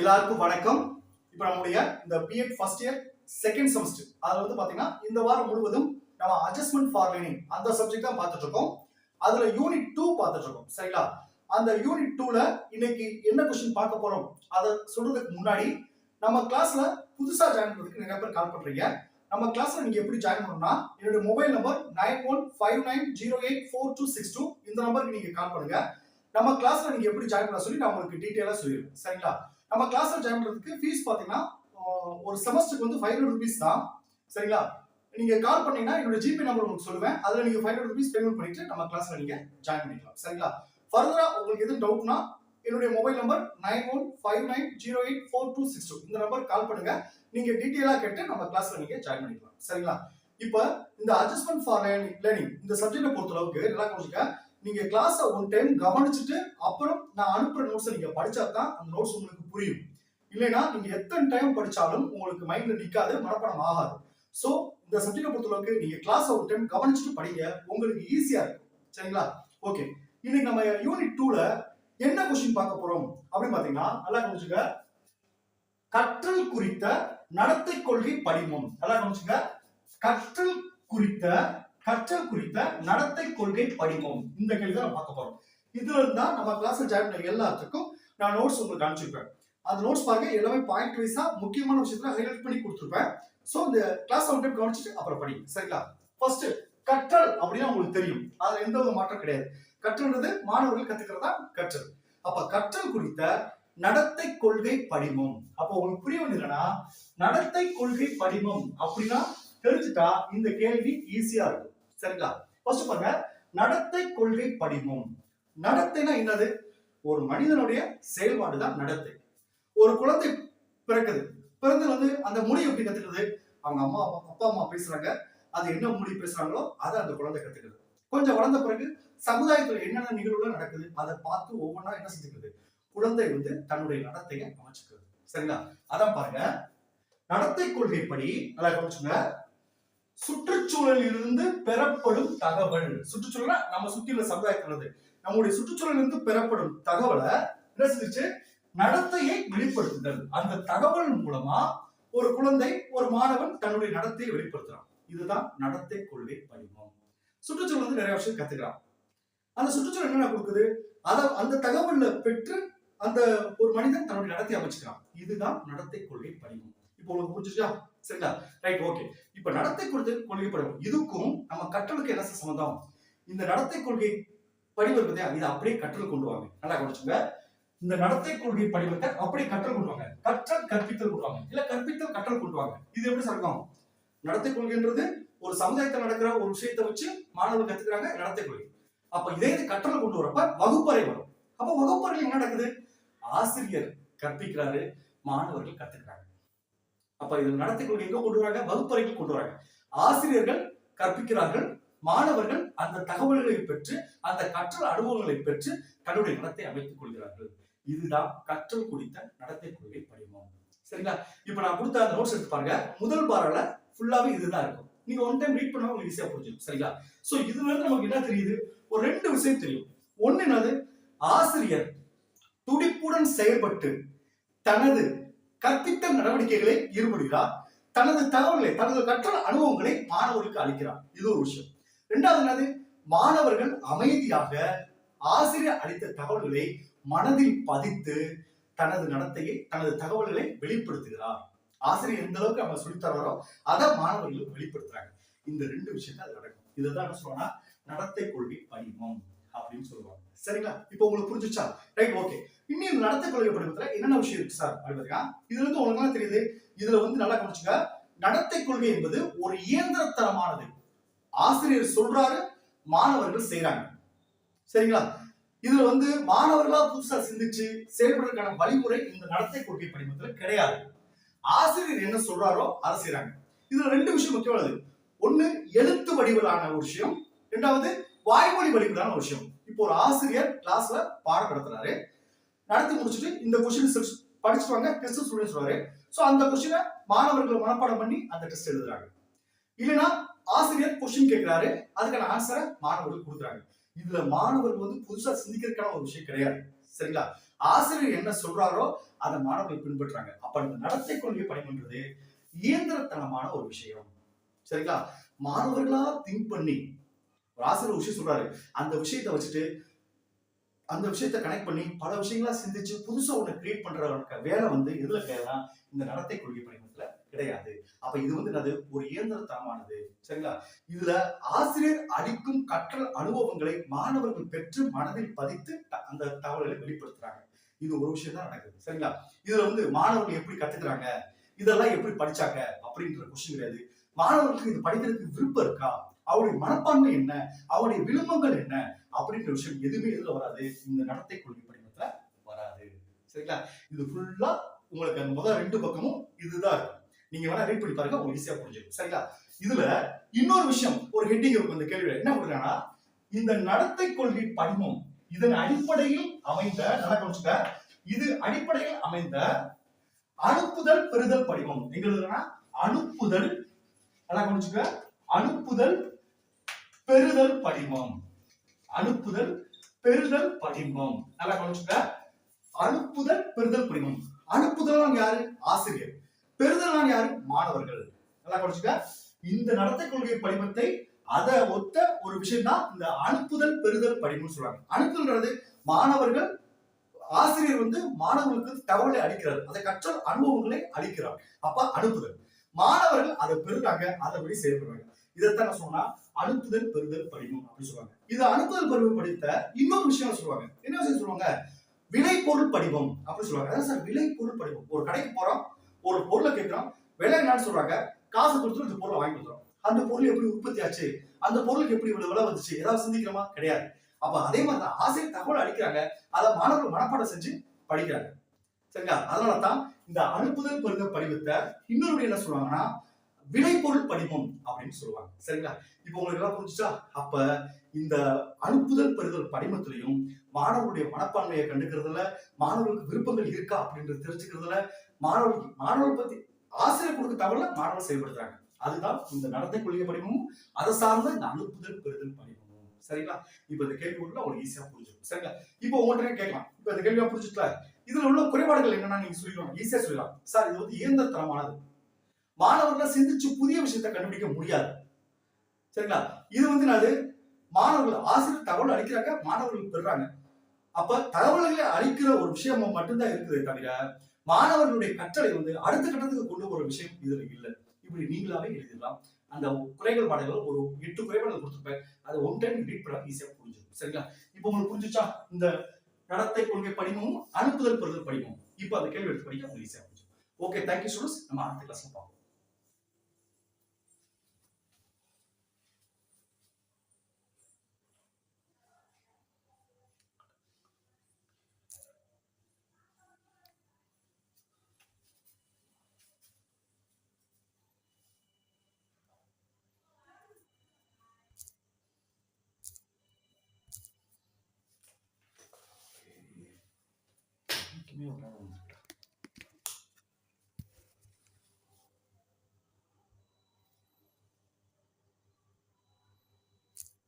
எல்லாருக்கும் வணக்கம். இப்போ நம்முடைய இந்த BEd first year second semester அதில் வந்து பார்த்தீங்கன்னா இந்த வாரம் முழுவதும் நம்ம அட்ஜஸ்ட்மெண்ட் ஃபார் லேர்னிங் அந்த சப்ஜெக்ட் தான் பார்த்துட்டு இருக்கோம். அதில் யூனிட் டூ பார்த்துட்டு இருக்கோம். சரிங்களா? அந்த யூனிட் டூல இன்னைக்கு என்ன கொஸ்டின் பார்க்க போறோம்? அதை சொல்றதுக்கு முன்னாடி நம்ம கிளாஸ்ல புதுசா ஜாயின் பண்றதுக்கு நிறைய பேர் கால் பண்றீங்க. நம்ம கிளாஸ்ல நீங்க எப்படி ஜாயின் பண்ணணும்னா என்னோட mobile number nine one five nine zero eight four two six two இந்த நம்பருக்கு நீங்க கால் பண்ணுங்க. நம்ம கிளாஸ்ல நீங்க எப்படி ஜாயின் பண்ண சொல்லி நான் உங்களுக்கு டீட்டெயிலா சொல்லிடுவேன் சரிங்களா? நம்ம கிளாஸ்ல ஜாயின் பண்றதுக்கு ஃபீஸ் பாத்தீங்கன்னா ஒரு செமஸ்டருக்கு வந்து ஃபைவ் ஹண்ட்ரட் ருபீஸ் தான். சரிங்களா? நீங்க கால் பண்ணீங்கன்னா என்னோட ஜிபே நம்பர் உங்களுக்கு சொல்லுவேன். அதுல நீங்க ஃபைவ் ஹண்ட்ரட் ருபீஸ் பேமெண்ட் பண்ணிட்டு நம்ம கிளாஸ்ல நீங்க ஜாயின் பண்ணிக்கலாம். சரிங்களா? ஃபர்தரா உங்களுக்கு எதுவும் டவுட்னா என்னுடைய mobile number nine one five nine zero eight four two six two இந்த நம்பர் கால் பண்ணுங்க. நீங்க டீட்டெயிலா கேட்டு நம்ம கிளாஸ்ல நீங்க ஜாயின் பண்ணிக்கலாம். சரிங்களா? இப்போ இந்த அட்ஜஸ்ட்மெண்ட் ஃபார் லேர்னிங் இந்த சப்ஜெக்டை பொறுத்த அளவுக்கு நல்லா கொஞ்சம் நீங்க கிளாஸை ஒன் டைம் கவனிச்சுட்டு அப்புறம் நான் அனுப்புற நோட்ஸை நீங்க படிச்சா தான் அந்த நோட்ஸ் உங்களுக்கு புரியும். இல்லைன்னா நீங்க எத்தனை டைம் படிச்சாலும் உங்களுக்கு மைண்ட்ல நிக்காது மனப்படம் ஆகாது. சோ இந்த சப்ஜெக்டை பொறுத்த அளவுக்கு நீங்க கிளாஸ் ஒரு டைம் கவனிச்சுட்டு படிங்க உங்களுக்கு ஈஸியா இருக்கும். சரிங்களா? ஓகே இன்னைக்கு நம்ம யூனிட் டூல என்ன கொஸ்டின் பார்க்க போறோம்? அப்படின்னு பாத்தீங்கன்னா நல்லா கவனிச்சுங்க. கற்றல் குறித்த நடத்தை கொள்கை படிமம். நல்லா கவனிச்சுங்க. கற்றல் குறித்த கற்றல் குறித்த நடத்தை கொள்கை படிமம் இந்த கேள்வி தான் பார்க்க போறோம். இதுல இருந்தா நம்ம கிளாஸ் ஜாயின் பண்ண எல்லாத்துக்கும் நான் நோட்ஸ் உங்களுக்கு அனுப்பிச்சிருப்பேன். அந்த நோட்ஸ் பாருங்க எல்லாமே பாயிண்ட் வைஸா முக்கியமான விஷயத்துல ஹைலைட் பண்ணி கொடுத்துருப்பேன். சோ இந்த கிளாஸ் ஒன் டைம் கவனிச்சுட்டு அப்புறம் படி சரிங்களா? ஃபர்ஸ்ட் கற்றல் அப்படின்னா உங்களுக்கு தெரியும். அதுல எந்த ஒரு மாற்றம் கிடையாது. கற்றல்ன்றது மாணவர்கள் கத்துக்கிறதா? கற்றல். அப்ப கற்றல் குறித்த நடத்தை கொள்கை படிமம். அப்போ உங்களுக்கு புரிய வேண்டியது என்னன்னா நடத்தை கொள்கை படிமம் அப்படின்னா தெரிஞ்சுட்டா இந்த கேள்வி ஈஸியா இருக்கும். சரிங்களா? ஃபர்ஸ்ட் பாருங்க நடத்தை கொள்கை படிமம். நடத்தைனா என்னது? ஒரு மனிதனுடைய செயல்பாடு தான் நடத்தை. ஒரு குழந்தை பிறக்குது. பிறந்து வந்து அந்த மொழி எப்படி கத்துக்கிறது அவங்க அம்மா அப்பா- அப்பா அம்மா பேசுறாங்க. அது என்ன மொழி பேசுறாங்களோ அதை அந்த குழந்தை கத்துக்கிறது கொஞ்சம் வளர்ந்த பிறகு சமுதாயத்துல என்னென்ன நிகழ்வுகள் நடக்குது அதை பார்த்து ஒவ்வொன்றா என்ன செஞ்சுக்கிறது குழந்தை வந்து தன்னுடைய நடத்தையை அமைச்சுக்கிறது சரிங்களா? அதான் பாருங்க. நடத்தை கொள்கைப்படி நல்லா கவனிச்சுங்க சுற்றுச்சூழலில் இருந்து பெறப்படும் தகவல். சுற்றுச்சூழல் நம்ம சுற்றியுள்ள சமுதாயத்தில் இருந்து. நம்முடைய சுற்றுச்சூழலில் இருந்து பெறப்படும் தகவலை என்ன நடத்தையை வெளிப்படுத்துதல். அந்த தகவல் மூலமா ஒரு குழந்தை ஒரு மாணவன் தன்னுடைய நடத்தையை வெளிப்படுத்துறான். இதுதான் நடத்தை கொள்கை படிமம் சுற்றுச்சூழல் வந்து நிறைய விஷயம் கத்துக்கிறான். அந்த சுற்றுச்சூழல் என்னென்ன கொடுக்குது? அத அந்த தகவல்ல பெற்று அந்த ஒரு மனிதன் தன்னுடைய நடத்தை அமைச்சுக்கிறான். இதுதான் நடத்தை கொள்கை படிமம் இப்போ உங்களுக்கு புரிஞ்சுச்சா? சரிங்களா? ரைட் ஓகே இப்ப நடத்தை கொள்கை கொள்கை இதுக்கும் நம்ம கற்றலுக்கு என்ன சம்பந்தம் இந்த நடத்தை கொள்கை படிவர் பத்தியா இதை அப்படியே கற்றல் கொண்டு வாங்க. நல்லா கவனிச்சுங்க இந்த நடத்தை கொள்கை படிவத்தை அப்படியே கற்றல் கொண்டு வாங்க. கற்றல் கற்பித்தல் கொண்டு வாங்க. இல்ல கற்பித்தல் கற்றல் கொண்டு வாங்க. இது எப்படி சரக்கம் நடத்தை கொள்கைன்றது ஒரு சமுதாயத்தில் நடக்கிற ஒரு விஷயத்தை வச்சு மாணவர்கள் கத்துக்கிறாங்க நடத்தை கொள்கை. அப்ப இதே இது கற்றல் கொண்டு வரப்ப வகுப்பறை வரும். அப்ப வகுப்பறையில் என்ன நடக்குது? ஆசிரியர் கற்பிக்கிறாரு மாணவர்கள் கத்துக்கிறாங்க. அப்ப இது நடத்தை கொள்கை எங்க கொண்டு வராங்க? வகுப்பறைக்கு கொண்டு வராங்க. ஆசிரியர்கள் கற்பிக்கிறார்கள். மாணவர்கள் அந்த தகவல்களை பெற்று அந்த கற்றல் அனுபவங்களை பெற்று தன்னுடைய நடத்தை அமைத்துக் கொள்கிறார்கள். இதுதான் கற்றல் குறித்த நடத்தை கொள்கை படிமம் சரிங்களா? இப்ப நான் கொடுத்த அந்த நோட்ஸ் எடுத்து பாருங்க. முதல் பாரல ஃபுல்லாவே இதுதான் இருக்கும். நீங்க ஒன் டைம் ரீட் பண்ணா உங்களுக்கு ஈஸியா புரிஞ்சிடும் சரிங்களா? சோ இதுல இருந்து நமக்கு என்ன தெரியுது? ஒரு ரெண்டு விஷயம் தெரியும். ஒண்ணு என்னது? ஆசிரியர் துடிப்புடன் செயல்பட்டு தனது கற்பித்தல் நடவடிக்கைகளை ஈடுபடுகிறார். தனது தகவல்களை தனது கற்றல் அனுபவங்களை மாணவர்களுக்கு அளிக்கிறார். இது ஒரு விஷயம். ரெண்டாவது என்னது? மாணவர்கள் அமைதியாக ஆசிரியர் அளித்த தகவல்களை மனதில் பதித்து தனது நடத்தையை தனது தகவல்களை வெளிப்படுத்துகிறார். ஆசிரியர் எந்த அளவுக்கு அவங்க சொல்லித் அதை மாணவர்களும் வெளிப்படுத்துறாங்க. இந்த ரெண்டு விஷயங்கள் நடக்கும். இதுதான் என்ன சொல்றோம்னா நடத்தை கொள்கை படிமம் அப்படின்னு சொல்லுவாங்க. சரிங்களா? இப்போ உங்களுக்கு புரிஞ்சுச்சா ரைட் ஓகே இன்னும் இந்த நடத்தை கொள்கை படிமத்துல என்னென்ன விஷயம் இருக்கு சார் அப்படின்னா இதுல இருந்து உங்களுக்கு தெரியுது? இதுல வந்து நல்லா கவனிச்சுங்க நடத்தை கொள்கை என்பது ஒரு இயந்திரத்தனமானது. ஆசிரியர் சொல்றாரு மாணவர்கள் செய்றாங்க. சரிங்களா? இதுல வந்து மாணவர்களா புதுசா சிந்திச்சு செயல்படுறதுக்கான வழிமுறை இந்த நடத்தை கொள்கை படிமத்துல கிடையாது. ஆசிரியர் என்ன சொல்றாரோ அதை செய்யறாங்க இதுல ரெண்டு விஷயம் முக்கியமானது. ஒண்ணு எழுத்து வடிவிலான ஒரு விஷயம். ரெண்டாவது வாய்மொழி வடிவிலான ஒரு விஷயம். இப்போ ஒரு ஆசிரியர் கிளாஸ்ல பாடம் நடத்துறாரு. நடத்தி முடிச்சுட்டு இந்த கொஸ்டின் படிச்சுட்டு வாங்க டெஸ்ட் ஸ்டூடெண்ட் சொல்றாரு சோ அந்த கொஸ்டினை மாணவர்கள் மனப்பாடம் பண்ணி அந்த டெஸ்ட் எழுதுறாங்க. இல்லைன்னா ஆசிரியர் கொஸ்டின் கேட்கிறாரு அதுக்கான ஆன்சரை மாணவர்கள் கொடுக்குறாங்க. இதுல மாணவர்கள் வந்து புதுசா சிந்திக்கிறதுக்கான ஒரு விஷயம் கிடையாது. சரிங்களா? ஆசிரியர் என்ன சொல்றாரோ அதை மாணவர்கள் பின்பற்றுறாங்க. அப்ப அந்த நடத்தை கொள்கை படிமன்றது இயந்திரத்தனமான ஒரு விஷயம். சரிங்களா? மாணவர்களா திங்க் பண்ணி ஆசிரியர் விஷயம் சொல்றாரு. அந்த விஷயத்தை வச்சுட்டு அந்த விஷயத்த கனெக்ட் பண்ணி பல விஷயங்களா சிந்திச்சு புதுசா ஒண்ணு கிரியேட் பண்ற வேலை வந்து எதுல கேட்கலாம் இந்த நடத்தை கொள்கை படிமத்துல கிடையாது. அப்ப இது வந்து என்னது? ஒரு இயந்திரத்தனமானது. சரிங்களா? இதுல ஆசிரியர் அளிக்கும் கற்றல் அனுபவங்களை மாணவர்கள் பெற்று மனதில் பதித்து த- அந்த தகவல்களை வெளிப்படுத்துறாங்க. இது ஒரு விஷயம் தான் நடக்குது. சரிங்களா? இதுல வந்து மாணவர்கள் எப்படி கத்துக்கிறாங்க? இதெல்லாம் எப்படி படிச்சாங்க? அப்படின்ற கொஸ்டின் கிடையாது. மாணவர்களுக்கு இது படிக்கிறதுக்கு விருப்பம் இருக்கா? அவருடைய மனப்பான்மை என்ன? அவருடைய விருப்பங்கள் என்ன? அப்படின்ற விஷயம் எதுவுமே இதுல வராது. இந்த நடத்தை கொள்கை படிமத்துல வராது. சரிங்களா? இது ஃபுல்லா உங்களுக்கு அந்த முதல் ரெண்டு பக்கமும் இதுதான் இருக்கும். நீங்க வேணா ரீட் பண்ணி பாருங்க உங்களுக்கு ஈஸியா புரிஞ்சிடும் சரிங்களா? இதுல இன்னொரு விஷயம் ஒரு ஹெட்டிங் இருக்கும் இந்த கேள்வியில. என்ன கொடுக்குறாங்கன்னா இந்த நடத்தை கொள்கை படிமம் இதன் அடிப்படையில் அமைந்த நடக்க இது அடிப்படையில் அமைந்த அனுப்புதல் பெறுதல் படிமம் எங்க அனுப்புதல் நல்லா கவனிச்சுக்க அனுப்புதல் பெறுதல் படிமம். அனுப்புதல் பெறுதல் படிமம். நல்லா கவனிச்சுக்க அனுப்புதல் பெறுதல் படிமம். அனுப்புதல் யாரு? ஆசிரியர். பெறுதல் யாரு? மாணவர்கள். நல்லா கவனிச்சுக்க இந்த நடத்தை கொள்கை படிமத்தை அதை ஒத்த ஒரு விஷயம் தான் இந்த அனுப்புதல் பெறுதல் படிமம்னு சொல்றாங்க அனுப்புதல்ன்றது மாணவர்கள் ஆசிரியர் வந்து மாணவர்களுக்கு தகவலை அளிக்கிறார். அதை கற்றல் அனுபவங்களை அளிக்கிறார். அப்ப அனுப்புதல். மாணவர்கள் அதை பெறுறாங்க அதை படி செயல்படுறாங்க. இதைத்தான் சொன்னா அனுப்புதல் பெறுதல் படிமம் அப்படின்னு சொல்லுவாங்க. இது அனுப்புதல் பெறுதல் படித்த இன்னொரு விஷயம் சொல்லுவாங்க. என்ன விஷயம் சொல்லுவாங்க? விலை பொருள் படிவம் அப்படின்னு சொல்லுவாங்க. அதான் சார் விலை பொருள் படிவம் ஒரு கடைக்கு போறோம் ஒரு பொருளை கேட்கிறோம். விலை என்னன்னு சொல்றாங்க. காசு கொடுத்துட்டு இந்த பொருளை வாங்கி கொடுத்துறோம் அந்த பொருள் எப்படி உற்பத்தி ஆச்சு? அந்த பொருளுக்கு எப்படி இவ்வளவு விலை வந்துச்சு? ஏதாவது சிந்திக்கிறோமா? கிடையாது. அப்ப அதே மாதிரி தான் ஆசிரியர் தகவல் அளிக்கிறாங்க. அதை மாணவர்கள் மனப்பாடம் செஞ்சு படிக்கிறாங்க. சரிங்களா? அதனால தான் இந்த அனுப்புதல் பெறுதல் படிவத்தை இன்னொரு என்ன சொல்லுவாங்கன்னா விளைபொருள் படிமம் அப்படின்னு சொல்லுவாங்க. சரிங்களா? இப்போ உங்களுக்கு எல்லாம் புரிஞ்சுச்சா? அப்ப இந்த அனுப்புதல் பெறுதல் படிமத்திலையும் மாணவருடைய மனப்பான்மையை கண்டுக்கிறதுல மாணவர்களுக்கு விருப்பங்கள் இருக்கா அப்படின்றது தெரிஞ்சுக்கிறதுல மாணவர்கள் மாணவர்கள் பத்தி ஆசிரியர் கொடுக்க தகவல மாணவர் செயல்படுத்துறாங்க. அதுதான் இந்த நடத்தை கொள்கை படிமமும் அதை சார்ந்த இந்த அனுப்புதல் பெறுதல் படிமமும். சரிங்களா? இப்போ இந்த கேள்வி உள்ள உங்களுக்கு ஈஸியா புரிஞ்சிடும் சரிங்களா? இப்போ உங்கள்கிட்ட கேட்கலாம். இப்போ இந்த கேள்வியா புரிஞ்சுட்டா இதுல உள்ள குறைபாடுகள் என்னன்னா நீங்க சொல்லிடலாம் ஈஸியா சொல்லலாம் சார் இது வந்து இயந்திரத்தனமானது. மாணவர்களை சிந்திச்சு புதிய விஷயத்தை கண்டுபிடிக்க முடியாது. சரிங்களா? இது வந்து என்னது? மாணவர்கள் ஆசிரியர் தகவல் அளிக்கிறாங்க மாணவர்கள் பெறுறாங்க. அப்ப தகவல்களை அளிக்கிற ஒரு விஷயம் மட்டும்தான் இருக்குதே தவிர மாணவர்களுடைய கற்றலை வந்து அடுத்த கட்டத்துக்கு கொண்டு போற விஷயம் இதுல இல்லை. இப்படி நீங்களாவே எழுதிடலாம். அந்த குறைகள் பாடல்கள் ஒரு எட்டு குறைபாடுகள் கொடுத்துருப்பேன். அதை ஒன் டைம் ரீட் பண்ண ஈஸியா புரிஞ்சிடும். சரிங்களா? இப்போ உங்களுக்கு புரிஞ்சுச்சா இந்த நடத்தை கொள்கை படிமமும் அனுப்புதல் பெறுதல் படிமமும் இப்போ அந்த கேள்வி எடுத்து படிக்க உங்களுக்கு ஈஸியா புரிஞ்சிடும். ஓகே தேங்க்யூ ஸ்டூடெண்ட்ஸ் நம்ம அடுத்த கிளாஸ்ல பார்ப்போம். 没有看过